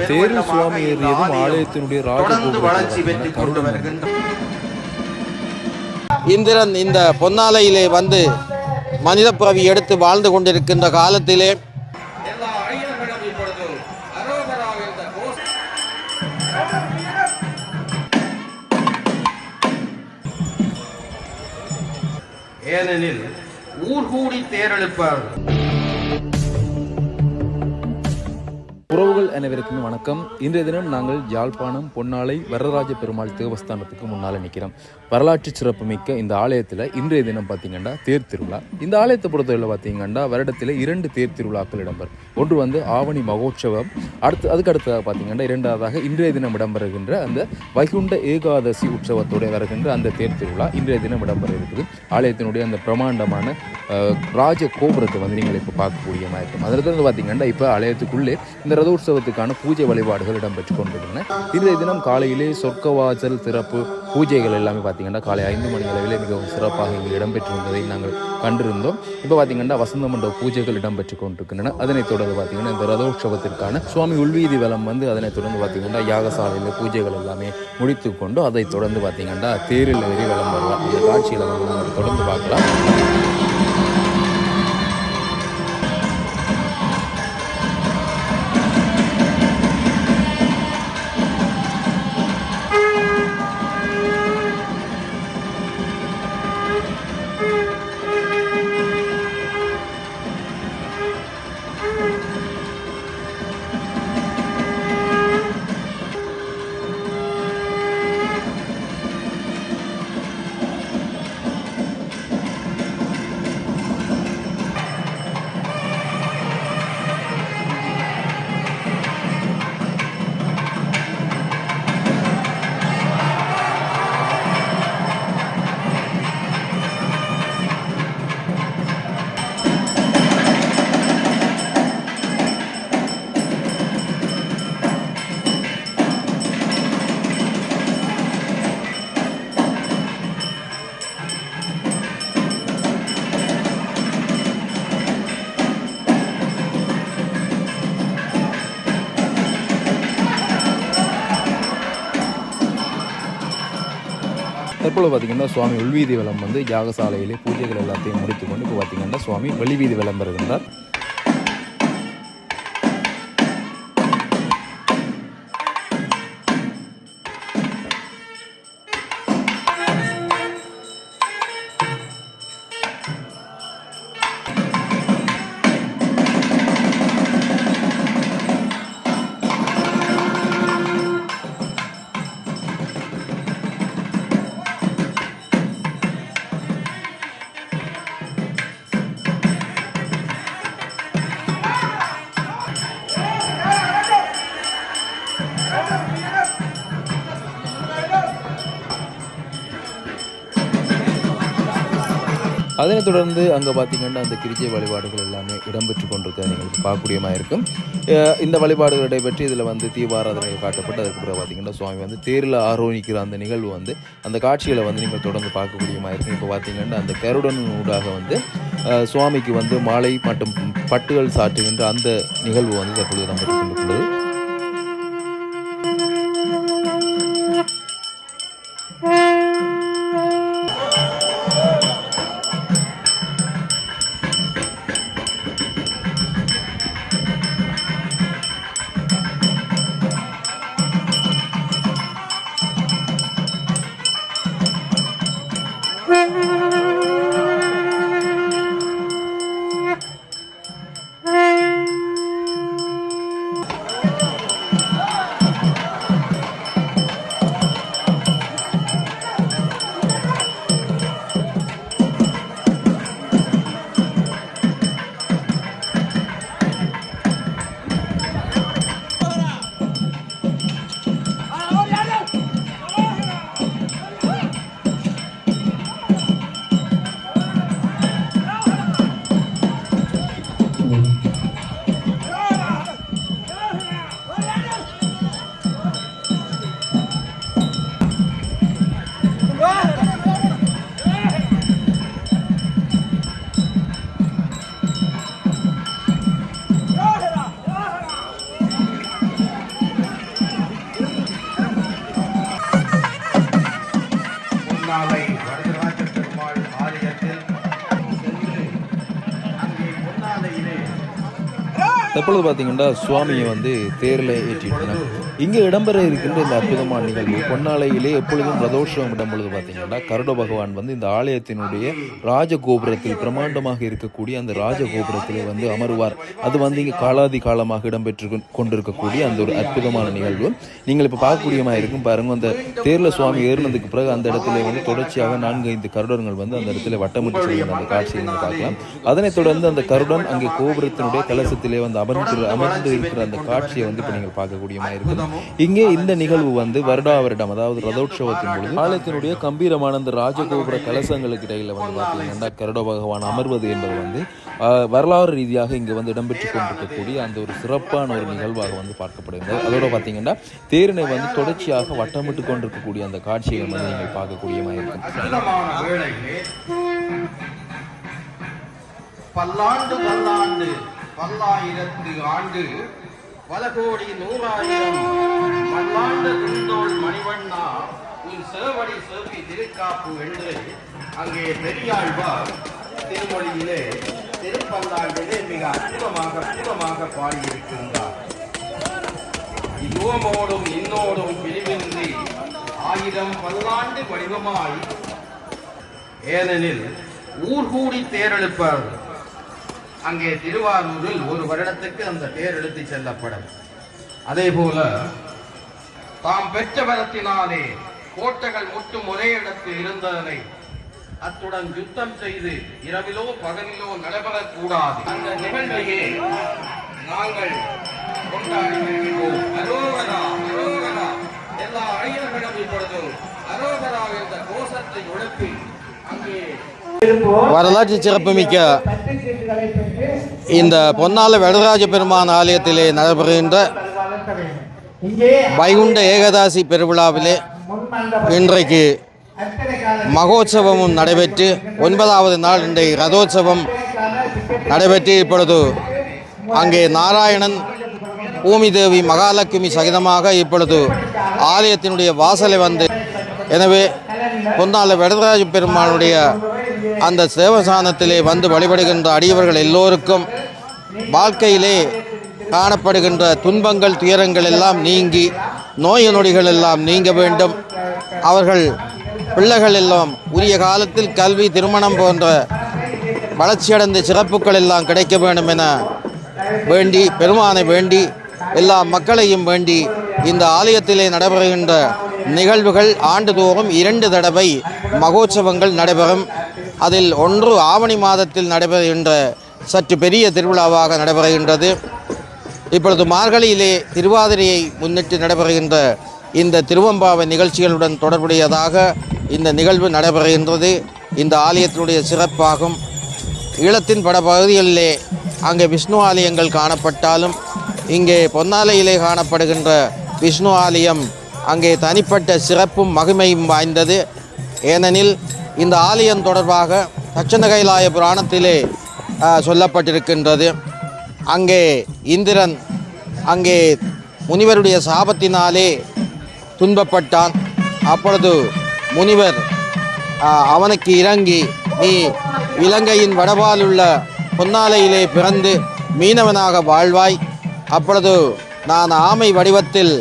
தேரில் சுவாமி ஏறியதும் ஆலயத்தினுடைய தொடர்ந்து வளர்ச்சி பெற்றுக் கொண்டு வருகின்ற இந்திரன் இந்த பொன்னாலையிலே வந்து மனித பிறவி எடுத்து வாழ்ந்து கொண்டிருக்கின்ற காலத்திலே ஏனெனில் ஊர் கூடி தேரெழுப்பார் உறவுகள் அனைவருக்குமே வணக்கம். இன்றைய தினம் நாங்கள் யாழ்ப்பாணம் பொன்னாலை வரதராஜ பெருமாள் தேவஸ்தானத்துக்கு முன்னால் நிற்கிறோம் வரலாற்று சிறப்புமிக்க இந்த ஆலயத்தில் இன்றைய தினம் பார்த்தீங்கன்னா தேர் திருவிழா. இந்த ஆலயத்தை பொறுத்தவரையில் பார்த்தீங்கன்னா வருடத்தில் இரண்டு தேர் திருவிழாக்கள் இடம்பெறும். ஒன்று வந்து ஆவணி மகோற்சவம் அடுத்து அதுக்கு அடுத்ததாக பார்த்தீங்கன்னா இரண்டாவதாக இன்றைய தினம் இடம்பெறுகின்ற அந்த வைகுண்ட ஏகாதசி உற்சவத்தோடு வருகின்ற அந்த தேர் திருவிழா இன்றைய தினம் இடம்பெற இருக்குது. ஆலயத்தினுடைய அந்த பிரமாண்டமான ராஜ கோபுரத்தை வந்து நீங்கள் இப்போ பார்க்கக்கூடியமாக இருக்கும். அதில் இருந்து பார்த்தீங்கன்னா இப்போ ஆலயத்துக்குள்ளே இந்த ரதோற்சவத்துக்கான பூஜை வழிபாடுகள் இடம்பெற்று கொண்டிருக்கின்றன. இன்றைய தினம் காலையிலே சொர்க்கவாசல் திறப்பு பூஜைகள் எல்லாமே பார்த்தீங்கன்னா காலை ஐந்து மணி அளவில் மிகவும் சிறப்பாக இங்கே இடம்பெற்றிருந்ததை நாங்கள் கண்டிருந்தோம். இப்போ பார்த்தீங்கன்னா வசந்த மண்டப பூஜைகள் இடம்பெற்று கொண்டிருக்கின்றன. அதனைத் தொடர்ந்து பார்த்தீங்கன்னா இந்த ரதோற்சவத்திற்கான சுவாமி உள்வீதி வலம் வந்து அதனைத் தொடர்ந்து பார்த்தீங்கன்னா யாகசாலையில் பூஜைகள் எல்லாமே முடித்து கொண்டு அதைத் தொடர்ந்து பார்த்தீங்கன்னா தேரில் ஏறி வலம் வருவார் இந்த காட்சிகளை வந்து நாங்கள் தொடர்ந்து பார்க்கலாம். போல் பார்த்திங்கன்னா சுவாமி உள்வீதி வலம் வந்து யாகசாலையிலே பூஜைகள் எல்லாத்தையும் முடித்துக்கொண்டு இப்போ பார்த்திங்கன்னா சுவாமி வெளிவீதி விளம்பரம் இருந்தார். அதனைத் தொடர்ந்து அங்கே பார்த்தீங்கன்னா அந்த கிரிஜை வழிபாடுகள் எல்லாமே இடம்பெற்று கொண்டிருக்க நீங்கள் பார்க்கக்கூடியமாக இருக்கும். இந்த வழிபாடுகள் நடைபெற்று இதில் வந்து தீபாராதனைகள் காட்டப்பட்டு அதுக்கப்புறம் பார்த்திங்கன்னா பார்த்தீங்கன்னா சுவாமி வந்து தேரில் ஆரோகிக்கிற அந்த நிகழ்வு வந்து அந்த காட்சிகளை வந்து நீங்கள் தொடர்ந்து பார்க்கக்கூடியமாக இருக்கும். இப்போ பார்த்தீங்கன்னா அந்த கருடன் ஊடாக வந்து சுவாமிக்கு வந்து மாலை மற்றும் பட்டுகள் சாற்றுகின்ற அந்த நிகழ்வு வந்து தற்பொழுது இடம்பெற்று கொண்டிருக்கிறது. எப்பொழுது பார்த்தீங்கன்னா சுவாமியை வந்து தேரில் ஏற்றிட்டனர் இங்கே இடம்பெற இருக்கின்ற இந்த அற்புதமான நிகழ்வு பொன்னாலையிலே எப்பொழுதும் ரதோற்சவம் இடம்பொழுது பார்த்தீங்கன்னா கருட பகவான் வந்து இந்த ஆலயத்தினுடைய ராஜகோபுரத்தில் பிரம்மாண்டமாக இருக்கக்கூடிய அந்த ராஜகோபுரத்திலே வந்து அமருவார். அது வந்து இங்கே காலாதி காலமாக இடம்பெற்று கொண்டிருக்கக்கூடிய அந்த ஒரு அற்புதமான நிகழ்வு. நீங்கள் இப்போ பார்க்கக்கூடியமா இருக்கும். பாருங்க அந்த தேரில் சுவாமி ஏறினதுக்கு பிறகு அந்த இடத்துல வந்து தொடர்ச்சியாக நான்கு ஐந்து கருடர்கள் வந்து அந்த இடத்துல வட்டமிட்டு செல்கிற அந்த காட்சியை பார்க்கலாம். அதனைத் தொடர்ந்து அந்த கருடன் அங்கே கோபுரத்தினுடைய கலசத்திலே வந்து அமர்ந்து அமர்ந்து இருக்கிற அந்த காட்சியை வந்து இப்போ நீங்கள் பார்க்கக்கூடியமா இருக்கும். இங்கே இந்த நிகழ்வு வந்து வருடா வருடம் அதாவது ரதோற்சவத்தின் பொழுது ஆலயத்தினுடைய கம்பீரமான அந்த ராஜகோபுர கலசங்களுக்கு இடையில வந்து பார்த்தீங்கன்னா கருட பகவான் அமர்வது என்பது வந்து வரலாறு ரீதியாக இங்கே வந்து இடம்பெற்று கொண்டிருக்கக்கூடிய அந்த ஒரு சிறப்பான ஒரு நிகழ்வாக வந்து பார்க்கப்படுகிறது. அதோட பார்த்தீங்கன்னா தேரினை வந்து தொடர்ச்சியாக வட்டமிட்டு கொண்டிருக்கக்கூடிய அந்த காட்சியை வந்து நீங்கள் பார்க்கக்கூடியமா இருக்கும். பல்லாண்டு பல்லாண்டு பல்லாயிரத்து ஆண்டு பல கோடி நூறாயிரம் பல்லாண்டு துண்டோள் மணிவண்ணா உன் சேவடி சேவி திருக்காப்பு என்று அங்கே பெரியாழ்வார் திருமொழியிலே திருப்பல்லாண்டிலே மிக அற்புதமாக அற்புதமாக பாடியிருக்கின்றார். இதுவமோடும் இன்னோடும் பிரிவின்றி ஆயிரம் பல்லாண்டு வடிவமாய் ஏனெனில் ஊர் கூடி தேரெழுப்பர் அங்கே திருவாரூரில் ஒரு வருடத்துக்கு அந்த தேர் எடுத்து செல்லப்படும். அதே போல தாம் பெற்ற வரத்தினாலே கோட்டைகள் முட்டும் ஒரே இடத்தில் இருந்ததனை அத்துடன் யுத்தம் செய்து இரவிலோ பகலிலோ நடைபெறக்கூடாது. அந்த நிகழ்வையே நாங்கள் கொண்டாடி வருகிறோம் அரோகரா அரோகரா எல்லா ஐயர்களும் இப்பொழுது அரோகரா என்ற கோஷத்தை எழுப்பி அங்கே வரலாற்று சிறப்புமிக்க இந்த பொன்னால வரதராஜ பெருமான் ஆலயத்திலே நடைபெறுகின்ற வைகுண்ட ஏகதாசி பெருவிழாவிலே இன்றைக்கு மகோத்சவமும் நடைபெற்று ஒன்பதாவது நாள் இன்றைக்கு ரதோற்சவம் நடைபெற்று இப்பொழுது அங்கே நாராயணன் பூமி தேவி மகாலட்சுமி சகிதமாக இப்பொழுது ஆலயத்தினுடைய வாசலை வந்து எனவே பொன்னால வரதராஜ பெருமானுடைய அந்த சேவசானத்திலே வந்து வழிபடுகின்ற அடியவர்கள் எல்லோருக்கும் வாழ்க்கையிலே காணப்படுகின்ற துன்பங்கள் துயரங்கள் எல்லாம் நீங்கி நோய் நொடிகள் எல்லாம் நீங்க வேண்டும். அவர்கள் பிள்ளைகள் எல்லாம் உரிய காலத்தில் கல்வி திருமணம் போன்ற வளர்ச்சியடைந்த சிறப்புகள் எல்லாம் கிடைக்க வேண்டும் என வேண்டி பெருமானை வேண்டி எல்லா மக்களையும் வேண்டி இந்த ஆலயத்திலே நடைபெறுகின்ற நிகழ்வுகள் ஆண்டுதோறும் இரண்டு தடவை மகோற்சவங்கள் நடைபெறும். அதில் ஒன்று ஆவணி மாதத்தில் நடைபெறுகின்ற சற்று பெரிய திருவிழாவாக நடைபெறுகின்றது. இப்பொழுது மார்கழியிலே திருவாதிரையை முன்னிட்டு நடைபெறுகின்ற இந்த திருவம்பாவை நிகழ்ச்சிகளுடன் தொடர்புடையதாக இந்த நிகழ்வு நடைபெறுகின்றது. இந்த ஆலயத்தினுடைய சிறப்பாகும். ஈழத்தின் பல பகுதிகளிலே அங்கே விஷ்ணு ஆலயங்கள் காணப்பட்டாலும் இங்கே பொன்னாலையிலே காணப்படுகின்ற விஷ்ணு ஆலயம் அங்கே தனிப்பட்ட சிறப்பும் மகிமையும் வாய்ந்தது. ஏனெனில் இந்த ஆலயம் தொடர்பாக தட்சண கைலாய புராணத்திலே சொல்லப்பட்டிருக்கின்றது. அங்கே இந்திரன் அங்கே முனிவருடைய சாபத்தினாலே துன்பப்பட்டான். அப்பொழுது முனிவர் அவனுக்கு இறங்கி நீ இலங்கையின் வடபாலுள்ள பொன்னாலையிலே பிறந்து மீனவனாக வாழ்வாய். அப்பொழுது நான் ஆமை வடிவத்தில்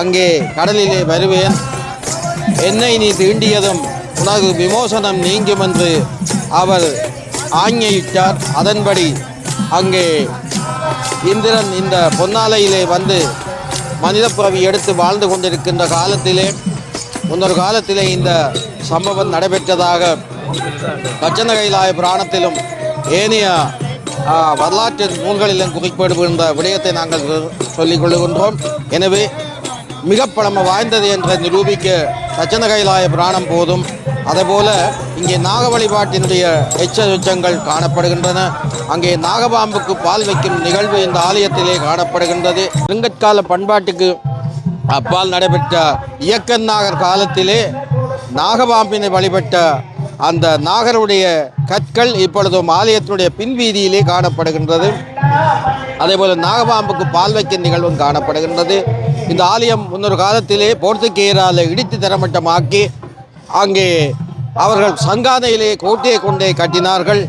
அங்கே கடலிலே வருவேன். என்னை நீ தீண்டியதும் உனக்கு விமோசனம் நீங்கும் என்று அவர் ஆஞ்ஞையிட்டார். அதன்படி அங்கே இந்திரன் இந்த பொன்னாலையிலே வந்து மனித பிறவி எடுத்து வாழ்ந்து கொண்டிருக்கின்ற காலத்திலே முன்னொரு காலத்திலே இந்த சம்பவம் நடைபெற்றதாக கச்சன கைலாய புராணத்திலும் ஏனைய வரலாற்று நூல்களிலும் குறிப்பிடுகின்ற விடயத்தை நாங்கள் சொல்லிக் கொள்ளுகின்றோம் எனவே மிக பழமை வாய்ந்தது என்று நிரூபிக்க கச்சன கைலாய புராணம் போதும். அதேபோல இங்கே நாக வழிபாட்டினுடைய எச்ச காணப்படுகின்றன. அங்கே நாகபாம்புக்கு பால் வைக்கும் நிகழ்வு இந்த ஆலயத்திலே காணப்படுகின்றது. திருங்கற்கால பண்பாட்டுக்கு அப்பால் நடைபெற்ற இயக்கன் நாகர் காலத்திலே நாகபாம்பினை வழிபட்ட அந்த நாகருடைய கற்கள் இப்பொழுதும் ஆலயத்தினுடைய பின்வீதியிலே காணப்படுகின்றது. அதேபோல நாகபாம்புக்கு பால் வைக்கும் நிகழ்வும் காணப்படுகின்றது. இந்த ஆலயம் முன்னொரு காலத்திலே போர்த்துகேயரால் இடித்து தரமட்டமாக்கி அங்கே அவர்கள் சங்கானையிலே கோட்டையை கொண்டே கட்டினார்கள்.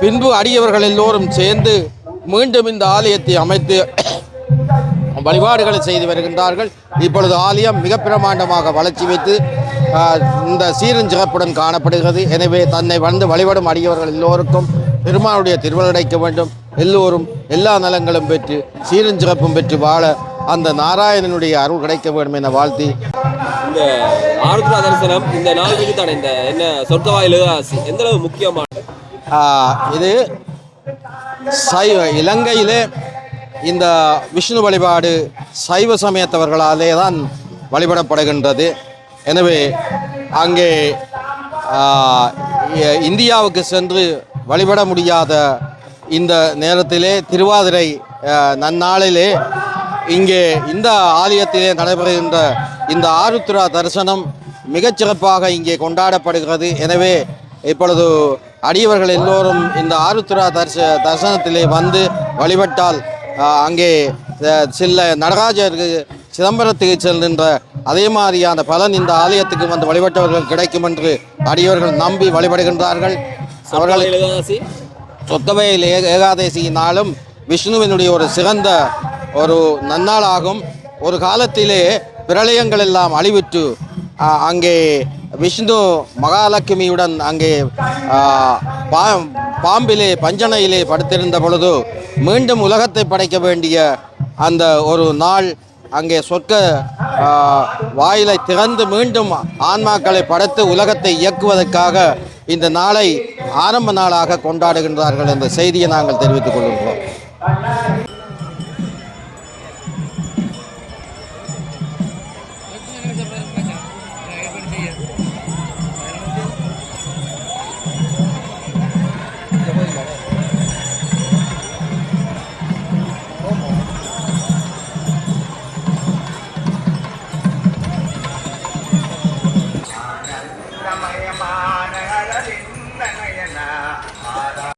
பின்பு அடியவர்கள் எல்லோரும் சேர்ந்து மீண்டும் இந்த ஆலயத்தை அமைத்து வழிபாடுகளை செய்து வருகின்றார்கள். இப்பொழுது ஆலயம் மிக பிரமாண்டமாக வளர்ச்சி வைத்து இந்த சீரும் சிறப்புடன் காணப்படுகிறது. எனவே தன்னை வந்து வழிபடும் அடியவர்கள் எல்லோருக்கும் பெருமானுடைய திருவள்ளடைக்க வேண்டும். எல்லோரும் எல்லா நலங்களும் பெற்று சீரும் சிறப்பும் பெற்று வாழ அந்த நாராயணனுடைய அருள் கிடைக்க வேண்டும் என வாழ்த்தி. இந்த ஆருத்ரா தரிசனம் இந்த நாளுக்கு தானே இந்த என்ன சொர்க்கவாயில் எந்த அளவு முக்கியமான இது சைவ இலங்கையிலே இந்த விஷ்ணு வழிபாடு சைவ சமயத்தவர்களாலே தான் வழிபடப்படுகின்றது. எனவே அங்கே இந்தியாவுக்கு சென்று வழிபட முடியாத இந்த நேரத்திலே திருவாதிரை நன்னாளிலே இங்கே இந்த ஆலயத்திலே நடைபெறுகின்ற இந்த ஆருத்ரா தரிசனம் மிகச்சிறப்பாக இங்கே கொண்டாடப்படுகிறது. எனவே இப்பொழுது அடியவர்கள் எல்லோரும் இந்த ஆருத்ரா தரிச தரிசனத்திலே வந்து வழிபட்டால் அங்கே சில நடராஜருக்கு சிதம்பரத்துக்கு செல்கின்ற அதே மாதிரியான பலன் இந்த ஆலயத்துக்கு வந்து வழிபட்டவர்கள் கிடைக்கும் என்று அடியவர்கள் நம்பி வழிபடுகின்றார்கள். அவர்கள் சொர்க்கவாயில் ஏகாசி சொத்தவையில் ஏ ஏகாதசியினாலும் விஷ்ணுவினுடைய ஒரு சிறந்த ஒரு நன்னாளாகும். ஒரு காலத்திலே பிரளயங்கள் எல்லாம் அழிவிட்டு அங்கே விஷ்ணு மகாலட்சுமியுடன் அங்கே பா பாம்பிலே பஞ்சனையிலே படுத்திருந்த பொழுது மீண்டும் உலகத்தை படைக்க வேண்டிய அந்த ஒரு நாள் அங்கே சொர்க்க வாயிலை திறந்து மீண்டும் ஆன்மாக்களை படைத்து உலகத்தை இயக்குவதற்காக இந்த நாளை ஆரம்ப நாளாக கொண்டாடுகின்றார்கள் என்ற செய்தியை நாங்கள் தெரிவித்துக் கொள்கின்றோம்.